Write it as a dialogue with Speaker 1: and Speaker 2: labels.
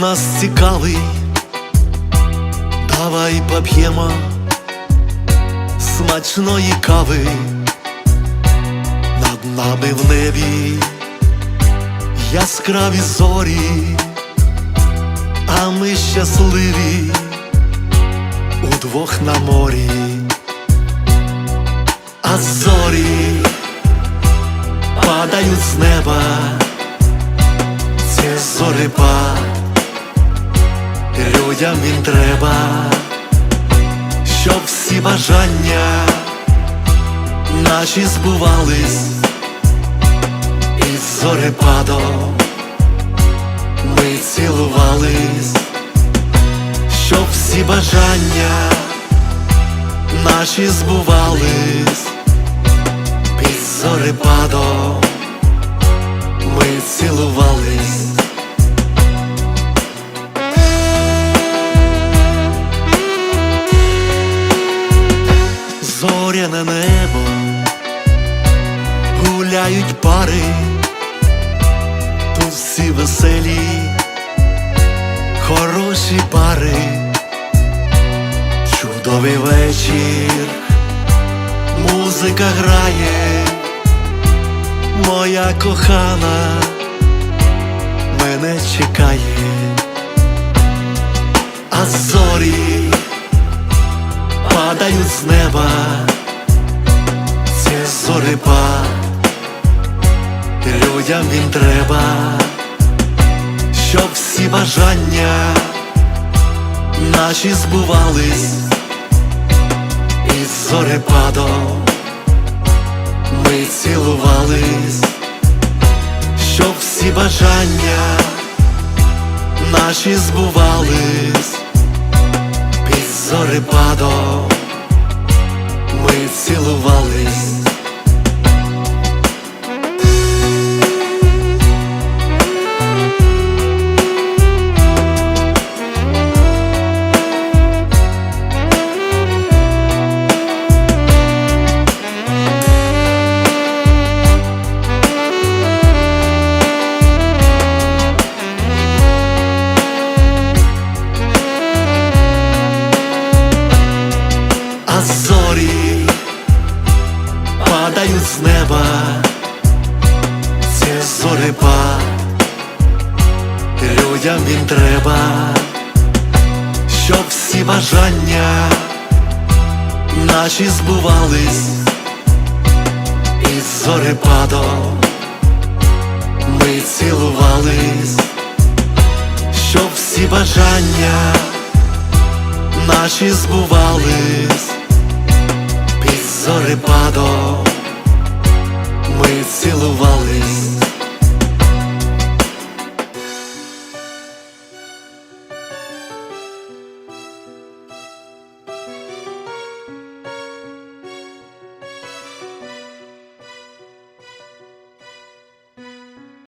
Speaker 1: нас цікавий, давай поп'ємо смачної кави. Над нами в небі яскраві зорі, а ми щасливі удвох на морі, а зорі падають з неба, це зорепад, людям він треба, щоб всі бажання наші збувались. Із зорепадом ми цілувались, щоб всі бажання наші збувались. Під зорепадом ми цілувались. Зоряне небо гуляють пари, тут всі веселі, хороші пари, чудовий вечір, музика грає, моя кохана мене чекає, а зорі падають з неба, це зорепад, людям він треба, щоб всі бажання наші збувались. Із зорепадом ми цілувались, щоб всі бажання наші збувались. Під зорепадом ми цілувались. З неба, це зорепад, людям він треба, щоб всі бажання наші збувались. Із зорепадом ми цілувались, щоб всі бажання наші збувались. Під зорепадом ми цілувались.